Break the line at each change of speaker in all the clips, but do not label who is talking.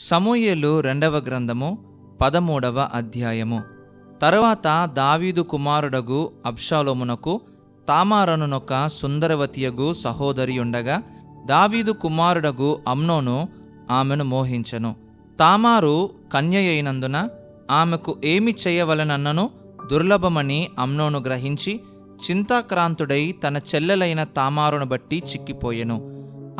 సమూయేలు రెండవ గ్రంథము పదమూడవ అధ్యాయము. తరువాత దావీదు కుమారుడగు అబ్షాలోమునకు తామారనునొక సుందరవతియగు సహోదరి ఉండగా దావీదు కుమారుడగు అమ్నోను ఆమెను మోహించెను. తామారు కన్య అయినందున ఆమెకు ఏమి చేయవలనన్నను దుర్లభమని అమ్నోను గ్రహించి చింతాక్రాంతుడై తన చెల్లెలైన తామారును బట్టి చిక్కిపోయెను.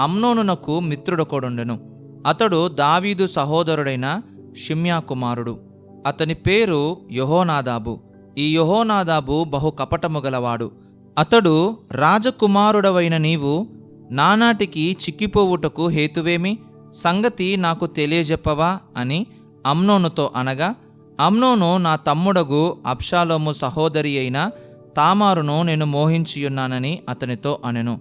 అమ్నోనునకు మిత్రుడొకడుండెను అతడు దావీదు సహోదరుడైన షిమ్యా కుమారుడు అతని పేరు యహోనాదాబు. ఈ యహోనాదాబు బహు కపటము గలవాడు. అతడు రాజకుమారుడవైన నీవు నానాటికి చిక్కిపోవుటకు హేతువేమి? సంగతి నాకు తెలియజెప్పవా అని అమ్నోనుతో అనగా అమ్నోను నా తమ్ముడగు అబ్షాలోము సహోదరి అయిన తామారును నేను మోహించియున్నానని అతనితో అనెను.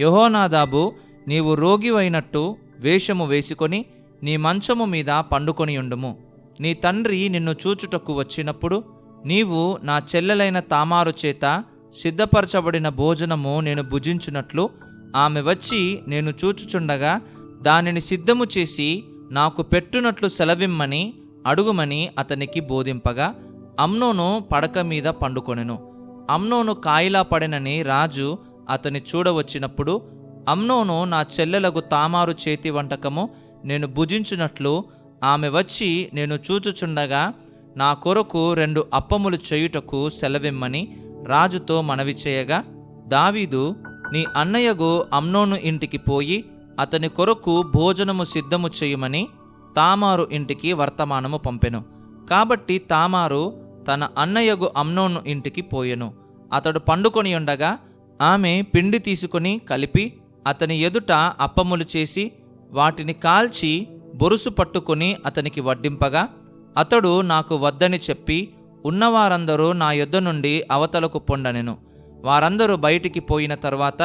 యహోనాదాబు నీవు రోగివైనట్టు వేషము వేసుకొని నీ మంచము మీద పండుకొని ఉండుము. నీ తండ్రి నిన్ను చూచుటకు వచ్చినప్పుడు నీవు నా చెల్లెలైన తామారు చేత సిద్ధపరచబడిన భోజనము నేను భుజించున్నట్లు ఆమె వచ్చి నేను చూచుచుండగా దానిని సిద్ధము చేసి నాకు పెట్టునట్లు సెలవిమ్మని అడుగుమని అతనికి బోధింపగా అమ్నోను పడక మీద పండుకొనెను. అమ్నోను కాయిలా పడినని రాజు అతని చూడవచ్చినప్పుడు అమ్నోను నా చెల్లెలకు తామారు చేతి వంటకము నేను భుజించినట్లు ఆమె వచ్చి నేను చూచుచుండగా నా కొరకు రెండు అప్పములు చేయుటకు సెలవిమ్మని రాజుతో మనవి చేయగా దావీదు నీ అన్నయ్యగు అమ్నోను ఇంటికి పోయి అతని కొరకు భోజనము సిద్ధము చేయమని తామారు ఇంటికి వర్తమానము పంపెను. కాబట్టి తామారు తన అన్నయ్యగు అమ్నోను ఇంటికి పోయెను. అతడు పండుకొని ఉండగా ఆమె పిండి తీసుకొని కలిపి అతని ఎదుట అప్పములు చేసి వాటిని కాల్చి బొరుసు పట్టుకొని అతనికి వడ్డింపగా అతడు నాకు వద్దని చెప్పి ఉన్నవారందరూ నా యొద్ద నుండి అవతలకు పొండనెను. వారందరూ బయటికి పోయిన తర్వాత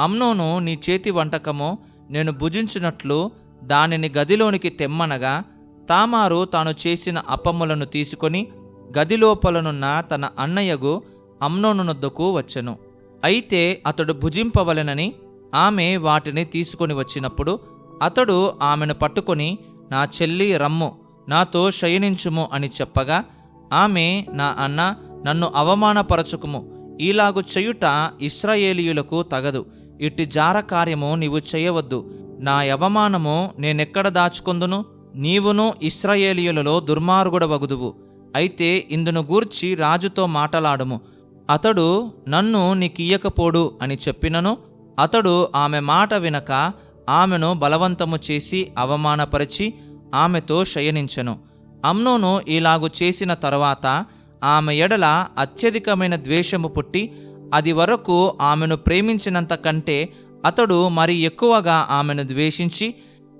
అమ్నోను నీ చేతి వంటకము నేను భుజించినట్లు దానిని గదిలోనికి తెమ్మనగా తామారు తాను చేసిన అప్పములను తీసుకొని గదిలోపలనున్న తన అన్నయ్యగు అమ్నోనునొద్దకు వచ్చెను. అయితే అతడు భుజింపవలెనని ఆమె వాటిని తీసుకొని వచ్చినప్పుడు అతడు ఆమెను పట్టుకొని నా చెల్లి రమ్ము నాతో శయనించుము అని చెప్పగా ఆమె నా అన్న నన్ను అవమానపరచుకుము. ఈలాగు చేయుట ఇస్రాయేలీయులకు తగదు. ఇట్టి జార కార్యము నీవు చేయవద్దు. నా అవమానము నేనెక్కడ దాచుకొందును? నీవును ఇస్రాయేలీయులలో దుర్మార్గుడవగుదువు. అయితే ఇందును గూర్చి రాజుతో మాటలాడము. అతడు నన్ను నీకియ్యకపోడు అని చెప్పినను అతడు ఆమె మాట వినక ఆమెను బలవంతము చేసి అవమానపరిచి ఆమెతో శయనించెను. అమ్నోను ఇలాగు చేసిన తరువాత ఆమె ఎడల అత్యధికమైన ద్వేషము పుట్టి అది వరకు ఆమెను ప్రేమించినంత కంటే అతడు మరి ఎక్కువగా ఆమెను ద్వేషించి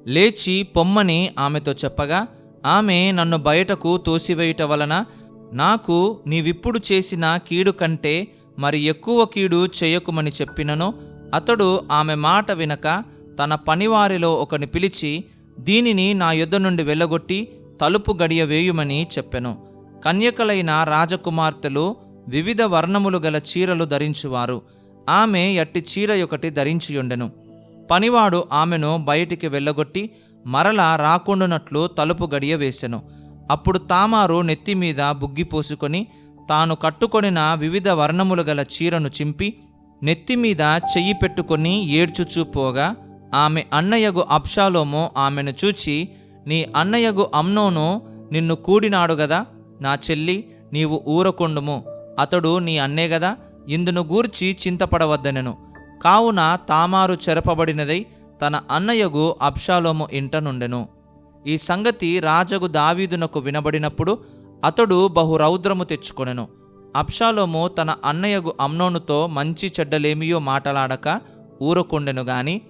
లేచి పొమ్మని ఆమెతో చెప్పగా ఆమె నన్ను బయటకు తోసివేయుట వలన నాకు నీవిప్పుడు చేసిన కీడు కంటే మరి ఎక్కువ కీడు చేయకుమని చెప్పినను. అతడు ఆమె మాట వినక తన పనివారిలో ఒకని పిలిచి దీనిని నా యుద్ధ నుండి వెళ్ళగొట్టి తలుపు గడియ వేయుమని చెప్పెను. కన్యకలైన రాజకుమార్తెలు వివిధ వర్ణములు గల చీరలు ధరించువారు. ఆమె ఎట్టి చీర ఒకటి ధరించియుండెను. పనివాడు ఆమెను బయటికి వెళ్ళగొట్టి మరలా రాకుండునట్లు తలుపు గడియ వేసెను. అప్పుడు తామారు నెత్తిమీద బుగ్గి పోసుకొని తాను కట్టుకొనిన వివిధ వర్ణములు గల చీరను చింపి నెత్తిమీద చెయ్యి పెట్టుకొని ఏడ్చుచూ పోగా ఆమె అన్నయ్యగు అప్షాలోము ఆమెను చూచి నీ అన్నయ్యగు అమ్నోను నిన్ను కూడినాడు గదా నా చెల్లి నీవు ఊరకొండుము అతడు నీ అన్నే గదా ఇందును గూర్చి చింతపడవద్దనెను. కావున తామారు చెరపబడినదై తన అన్నయ్యగు అబ్షాలోము ఇంట నుండెను ఈ సంగతి రాజగు దావీదునకు వినబడినప్పుడు అతడు బహు రౌద్రము తెచ్చుకొనెను. అబ్షాలోము తన అన్నయ్యగు అమ్నోనుతో మంచి చెడ్డలేమియో మాటలాడక ఊరకొండెను గాని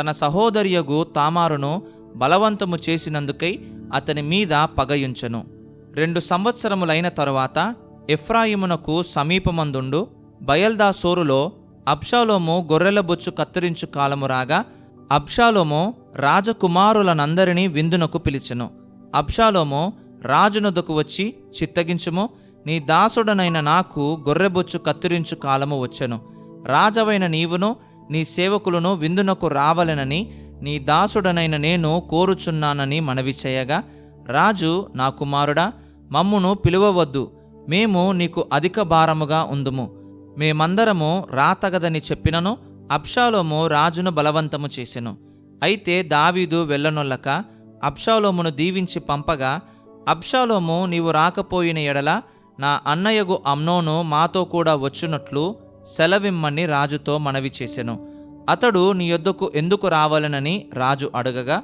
తన సహోదరియగు తామారును బలవంతము చేసినందుకై అతని మీద పగయుంచెను. రెండు సంవత్సరములైన తరువాత ఎఫ్రాయిమునకు సమీపమందుండు బయల్దాసోరులో అబ్షాలోము గొర్రెల బొచ్చు కత్తిరించు కాలము రాగా అబ్షాలోము రాజకుమారులనందరినీ విందునకు పిలిచెను. అబ్షాలోము రాజునొద్దకు వచ్చి చిత్తగించుము నీ దాసుడనైన నాకు గొర్రెబొచ్చు కత్తిరించు కాలము వచ్చెను. రాజవైన నీవును నీ సేవకులను విందునకు రావలెనని నీ దాసుడనైన నేను కోరుచున్నానని మనవి చేయగా రాజు నా కుమారుడా మమ్మును పిలువవద్దు. మేము నీకు అధిక భారముగా ఉందుము. మేమందరము రాతగదని చెప్పినను అబ్షాలోము రాజును బలవంతము చేసెను. అయితే దావీదు వెళ్ళనొల్లక అబ్షాలోమును దీవించి పంపగా అబ్షాలోము నీవు రాకపోయిన ఎడల నా అన్నయ్యగు అమ్నోను మాతో కూడా వచ్చునట్లు సెలవిమ్మని రాజుతో మనవి చేసెను. అతడు నీ యొద్దకు ఎందుకు రావాలనని రాజు అడగగా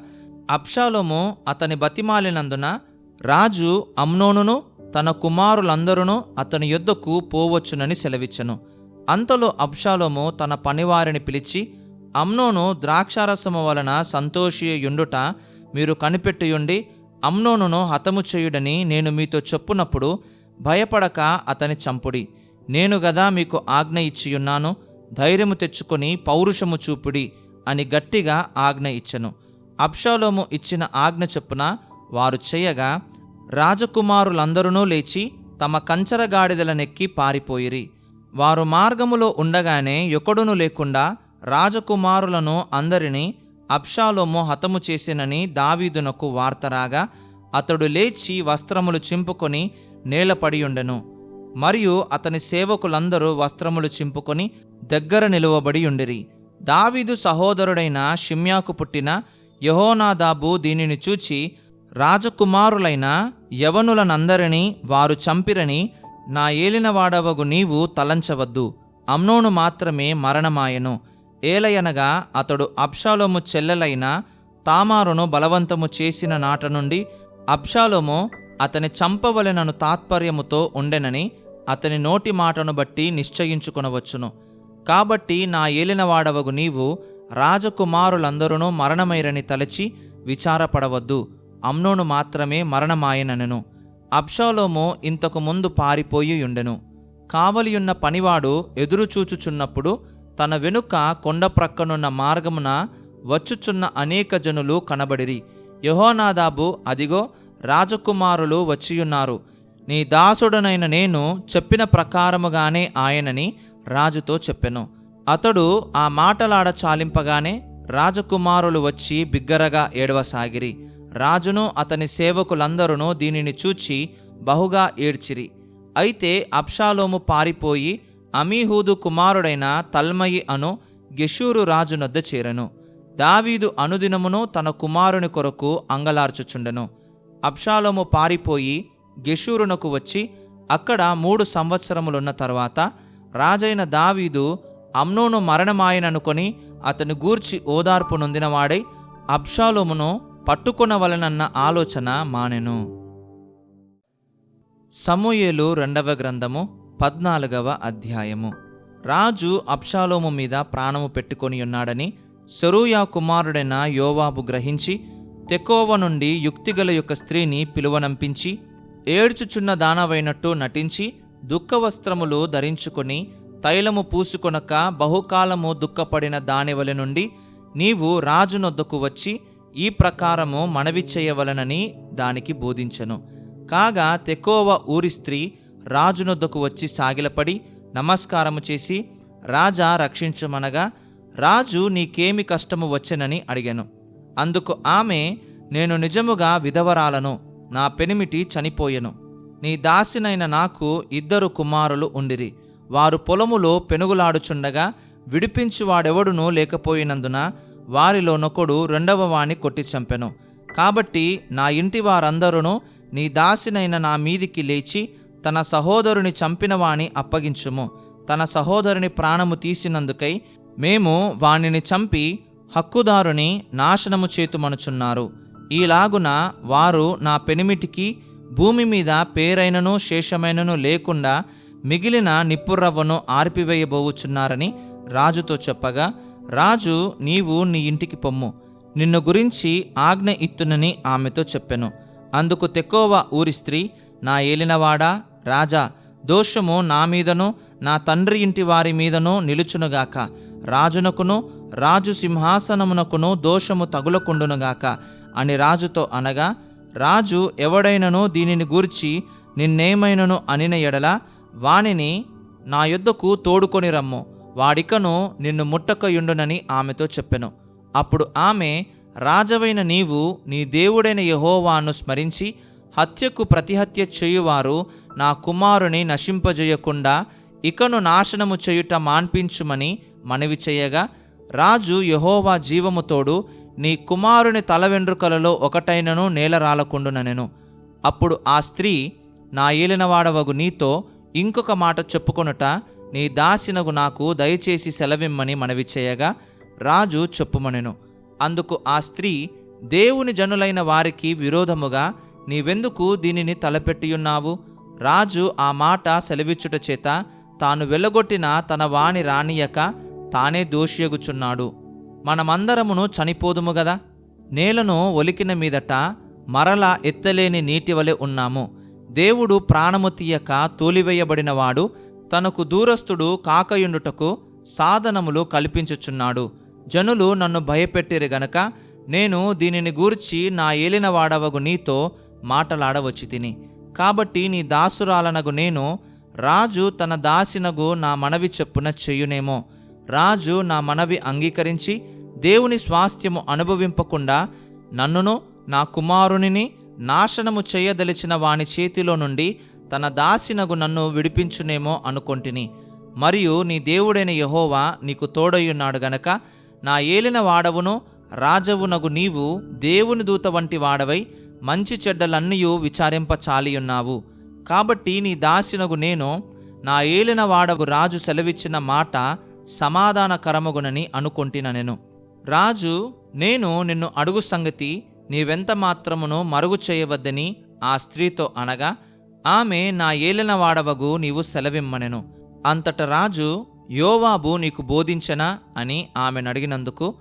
అబ్షాలోము అతని బతిమాలినందున రాజు అమ్నోనును తన కుమారులందరూ అతని యొద్దకు పోవచ్చునని సెలవిచ్చెను. అంతలో అబ్షాలోము తన పనివారిని పిలిచి అమ్నోను ద్రాక్షారసము వలన సంతోషియుండుట మీరు కనిపెట్టియుండి అమ్నోనును హతము చేయుడని నేను మీతో చెప్పునప్పుడు భయపడక అతని చంపుడి. నేను గదా మీకు ఆజ్ఞ ఇచ్చియున్నాను ధైర్యము తెచ్చుకొని పౌరుషము చూపుడి అని గట్టిగా ఆజ్ఞ ఇచ్చెను. అప్షాలోము ఇచ్చిన ఆజ్ఞ చొప్పున వారు చేయగా రాజకుమారులందరూ లేచి తమ కంచరగాడిదలనెక్కి పారిపోయిరి. వారు మార్గములో ఉండగానే యొకడును లేకుండా రాజకుమారులను అందరినీ అప్షాలోము హతము చేసినని దావీదునకు వార్త రాగా అతడు లేచి వస్త్రములు చింపుకొని నేలపడియుండెను మరియు అతని సేవకులందరూ వస్త్రములు చింపుకొని దగ్గర నిలువబడియుండిరి. దావీదు సహోదరుడైన షిమ్యాకు పుట్టిన యహోనాదాబు దీనిని చూచి రాజకుమారులైన యవనులనందరినీ వారు చంపిరని నా ఏలినవాడవగు నీవు తలంచవద్దు. అమ్నోను మాత్రమే మరణమాయెను. ఏలయనగా అతడు అబ్షాలోము చెల్లెలైన తామారును బలవంతము చేసిన నాట నుండి అబ్షాలోము అతని చంపవలెనను తాత్పర్యముతో ఉండెనని అతని నోటి మాటను బట్టి నిశ్చయించుకొనవచ్చును. కాబట్టి నా ఏలినవాడవగు నీవు రాజకుమారులందరూ మరణమైరని తలచి విచారపడవద్దు. అమ్నోను మాత్రమే మరణమాయనను అబ్షాలోము ఇంతకు ముందు పారిపోయి ఉండెను కావలియున్న పనివాడు ఎదురుచూచుచున్నప్పుడు తన వెనుక కొండ ప్రక్కనున్న మార్గమున వచ్చుచున్న అనేక జనులు కనబడిరి. యహోనాదాబు అదిగో రాజకుమారులు వచ్చియున్నారు. నీ దాసుడనైన నేను చెప్పిన ప్రకారముగానే ఆయనని రాజుతో చెప్పెను. అతడు ఆ మాటలాడ చాలింపగానే రాజకుమారులు వచ్చి బిగ్గరగా ఏడవసాగిరి. రాజును అతని సేవకులందరూ దీనిని చూచి బహుగా ఏడ్చిరి. అయితే అప్షాలోము పారిపోయి అమీహూదు కుమారుడైన తల్మయి అను గెషూరు రాజునొద్ద చేరను దావీదు అనుదినమును తన కుమారుని కొరకు అంగలార్చుచుండెను. అబ్షాలోము పారిపోయి గెషూరునకు వచ్చి అక్కడ మూడు సంవత్సరములున్న తర్వాత రాజైన దావీదు అమ్నోను మరణమాయననుకొని అతని గూర్చి ఓదార్పు నొందినవాడై అబ్షాలోమును పట్టుకొనవలనన్న ఆలోచన మానెను. సమూయేలు రెండవ గ్రంథము పద్నాలుగవ అధ్యాయము. రాజు అబ్షాలోము మీద ప్రాణము పెట్టుకొని ఉన్నాడని సెరూయా కుమారుడైన యోవాబు గ్రహించి తెకోవ నుండి యుక్తిగల యొక్క స్త్రీని పిలువనంపించి ఏడ్చుచున్న దానవైనట్టు నటించి దుఃఖవస్త్రములు ధరించుకొని తైలము పూసుకొనక బహుకాలము దుఃఖపడిన దానివలి నుండి నీవు రాజునొద్దకు వచ్చి ఈ ప్రకారము మనవి చేయవలనని దానికి బోధించను. కాగా తెకోవ ఊరి స్త్రీ రాజునొద్దకు వచ్చి సాగిలపడి నమస్కారము చేసి రాజా రక్షించమనగా రాజు నీకేమి కష్టము వచ్చెనని అడిగాను. అందుకు ఆమె నేను నిజముగా విధవరాలను. నా పెనిమిటి చనిపోయెను. నీ దాసినైన నాకు ఇద్దరు కుమారులు ఉండిరి. వారు పొలములో పెనుగులాడుచుండగా విడిపించువాడెవడునూ లేకపోయినందున వారిలోనొకడు రెండవ వాణ్ణి కొట్టి చంపెను. కాబట్టి నా ఇంటి వారందరూ నీ దాసినైన నా మీదికి లేచి తన సహోదరుని చంపినవాణి అప్పగించుము. తన సహోదరుని ప్రాణము తీసినందుకై మేము వాణిని చంపి హక్కుదారుని నాశనము చేతుమనుచున్నారు. ఈలాగున వారు నా పెనిమిటికి భూమి మీద పేరైనను శేషమైనను లేకుండా మిగిలిన నిప్పుర్రవ్వను ఆర్పివేయబోవుచున్నారని రాజుతో చెప్పగా రాజు నీవు నీ ఇంటికి పొమ్ము. నిన్ను గురించి ఆజ్ఞ ఇత్తునని ఆమెతో చెప్పెను. అందుకు తెకోవ ఊరి స్త్రీ నా ఏలినవాడా? రాజా దోషము నా మీదను నా తండ్రి ఇంటి వారి మీదను నిలుచునుగాక. రాజునకును రాజు సింహాసనమునకును దోషము తగులకుండునుగాక. అని రాజుతో అనగా రాజు ఎవడైనను దీనిని గూర్చి నిన్నేమైనను అనిన ఎడల వానిని నా యుద్ధకు తోడుకొని రమ్ము. వాడికను నిన్ను ముట్టకయుండునని ఆమెతో చెప్పెను. అప్పుడు ఆమె రాజవైన నీవు నీ దేవుడైన యహోవాను స్మరించి హత్యకు ప్రతిహత్య చేయువారు నా కుమారుని నశింపజేయకుండా ఇకను నాశనము చేయుట మాన్పించుమని మనవి చేయగా రాజు యహోవా జీవముతోడు నీ కుమారుని తల వెండ్రుకలలో ఒకటైనను నేల రాలకుండుననెను అప్పుడు ఆ స్త్రీ నా ఏలినవాడవగు నీతో ఇంకొక మాట చెప్పుకొనుట నీ దాసినగు నాకు దయచేసి సెలవిమ్మని మనవి చేయగా రాజు చెప్పుమనెను. అందుకు ఆ స్త్రీ దేవుని జనులైన వారికి విరోధముగా నీవెందుకు దీనిని తలపెట్టియున్నావు? రాజు ఆ మాట సెలవిచ్చుట చేత తాను వెళ్ళగొట్టిన తన వాణి రానియక తానే దోషియగుచున్నాడు. మనమందరమును చనిపోదుము గదా? నేలను ఒలికిన మీదట మరల ఎత్తలేని నీటి వలె ఉన్నాము. దేవుడు ప్రాణము తీయక తోలివేయబడినవాడు తనకు దూరస్థుడు కాకయుండుటకు సాధనములు కల్పించుచున్నాడు. జనులు నన్ను భయపెట్టిరి గనక నేను దీనిని గూర్చి నా ఏలినవాడవగు నీతో మాటలాడవచ్చి తిని కాబట్టి నీ దాసురాలనగు నేను రాజు తన దాసినగు నా మనవి చెప్పున చెయ్యునేమో రాజు నా మనవి అంగీకరించి దేవుని స్వాస్థ్యము అనుభవింపకుండా నన్నును నా కుమారునిని నాశనము చేయదలిచిన వాని చేతిలో నుండి తన దాసినగు నన్ను విడిపించునేమో అనుకొంటిని. మరియు నీ దేవుడైన యహోవా నీకు తోడయ్యున్నాడు గనక నా ఏలిన వాడవును రాజవునగు నీవు దేవుని దూత వంటి వాడవై మంచి చెడ్డలన్నయూ విచారింప చాలియున్నావు కాబట్టి నీ దాసినగు నేను నా ఏలిన వాడవు రాజు సెలవిచ్చిన మాట సమాధానకరమగునని అనుకొంటిన నేను రాజు నేను నిన్ను అడుగు సంగతి నీవెంత మాత్రమును మరుగు చేయవద్దని ఆ స్త్రీతో అనగా ఆమె నా ఏలిన వాడవగు నీవు సెలవిమ్మనెను. అంతట రాజు యోవాబు నీకు బోధించనా అని ఆమెను అడిగినందుకు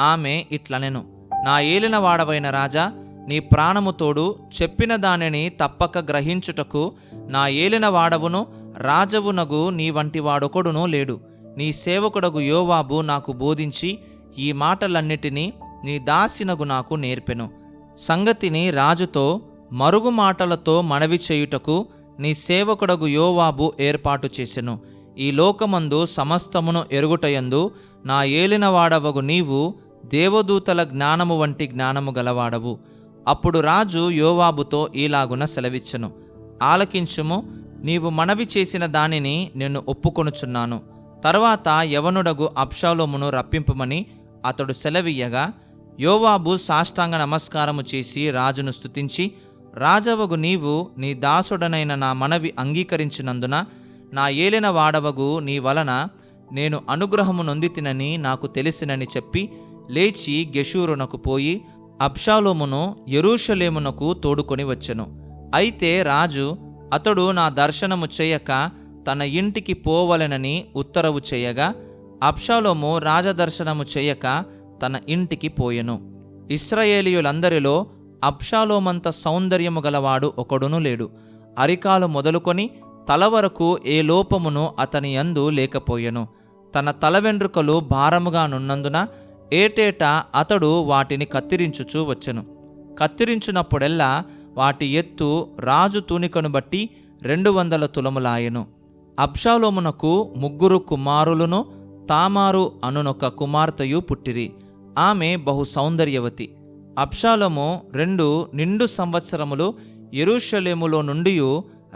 ఆమె ఇట్లనెను. నా ఏలిన వాడవైన రాజా నీ ప్రాణము తోడు చెప్పిన దానిని తప్పక గ్రహించుటకు నా ఏలిన వాడవును రాజవునగు నీ వంటి వాడొకడునూ లేడు. నీ సేవకుడగు యోవాబు నాకు బోధించి ఈ మాటలన్నిటినీ నీ దాసినగు నాకు నేర్పెను. సంగతిని రాజుతో మరుగు మాటలతో మనవి చేయుటకు నీ సేవకుడగు యోవాబు ఏర్పాటు చేసెను. ఈ లోకమందు సమస్తమును ఎరుగుటయందు నా ఏలినవాడవగు నీవు దేవదూతల జ్ఞానము వంటి జ్ఞానము గలవాడవు. అప్పుడు రాజు యోవాబుతో ఈలాగున సెలవిచ్చెను. ఆలకించుము నీవు మనవి చేసిన దానిని నేను ఒప్పుకొనుచున్నాను. తర్వాత యవనుడగు అప్షాలోమును రప్పింపమని అతడు సెలవియ్యగా యోవాబు సాష్టాంగ నమస్కారము చేసి రాజును స్తుతించి రాజవగు నీవు నీ దాసుడనైన నా మనవి అంగీకరించినందున నా ఏలిన వాడవగు నీ వలన నేను అనుగ్రహము నొందితినని నాకు తెలిసినని చెప్పి లేచి గెషూరునకు పోయి అబ్షాలోమును యెరూషలేమునకు తోడుకొని వచ్చెను. అయితే రాజు అతడు నా దర్శనము చేయక తన ఇంటికి పోవలెనని ఉత్తరవు చేయగా అప్షాలోము రాజదర్శనము చేయక తన ఇంటికి పోయెను. ఇస్రాయేలీయులందరిలో అప్షాలోమంత సౌందర్యము గలవాడు ఒకడును లేడు. అరికాలు మొదలుకొని తల వరకు ఏ లోపమును అతని యందు లేకపోయెను. తన తల వెండ్రుకలు భారముగా నున్నందున ఏటేటా అతడు వాటిని కత్తిరించుచూ వచ్చెను. కత్తిరించునప్పుడెల్లా వాటి ఎత్తు రాజు తూనికను బట్టి రెండు వందల తులములాయెను. అబ్షాలోమునకు ముగ్గురు కుమారులను తామారు అనునొక కుమార్తెయు పుట్టిరి. ఆమె బహు సౌందర్యవతి. అబ్షాలోము రెండు నిండు సంవత్సరములు ఎరుషలేములో నుండి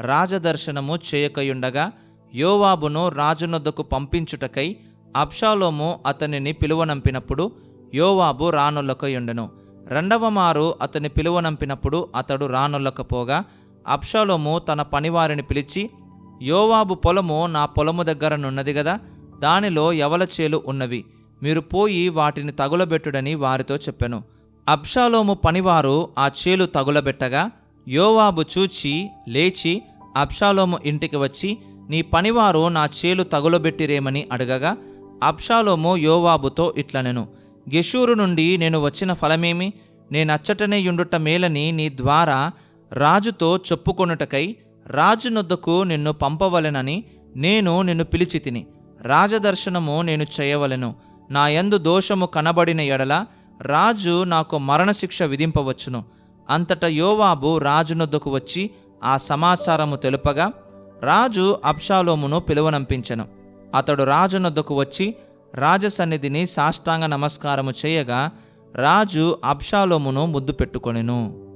రాజదర్శనము చేయకయుండగా యోవాబును రాజునొద్దకు పంపించుటకై అబ్షాలోము అతనిని పిలువనంపినప్పుడు యోవాబు రానొల్లకయుండెను. రెండవ మారు అతని పిలువనంపినప్పుడు అతడు రానొల్లకపోగా అబ్షాలోము తన పనివారిని పిలిచి యోవాబు పొలము నా పొలము దగ్గరనున్నది కదా గదా? దానిలో ఎవల చేలు ఉన్నవి? మీరు పోయి వాటిని తగులబెట్టుడని వారితో చెప్పెను. అబ్షాలోము పనివారు ఆ చేలు తగులబెట్టగా యోవాబు చూచి లేచి అబ్షాలోము ఇంటికి వచ్చి నీ పనివారు నా చేలు తగులబెట్టిరేమని అడగగా అబ్షాలోము యోవాబుతో ఇట్లనెను. గెషూరు నుండి నేను వచ్చిన ఫలమేమి? నేనచ్చటనే యుండుట మేలని నీ ద్వారా రాజుతో చెప్పుకొనుటకై రాజునొద్దకు నిన్ను పంపవలెనని నేను నిన్ను పిలిచి తిని రాజదర్శనము నేను చేయవలెను. నా యందు దోషము కనబడిన ఎడల రాజు నాకు మరణశిక్ష విధింపవచ్చును. అంతటా యోవాబు రాజునొద్దకు వచ్చి ఆ సమాచారము తెలుపగా రాజు అబ్షాలోమును పిలువనంపించెను. అతడు రాజునొద్దకు వచ్చి రాజసన్నిధిని సాష్టాంగ నమస్కారము చేయగా రాజు అబ్షాలోమును ముద్దు పెట్టుకొనెను.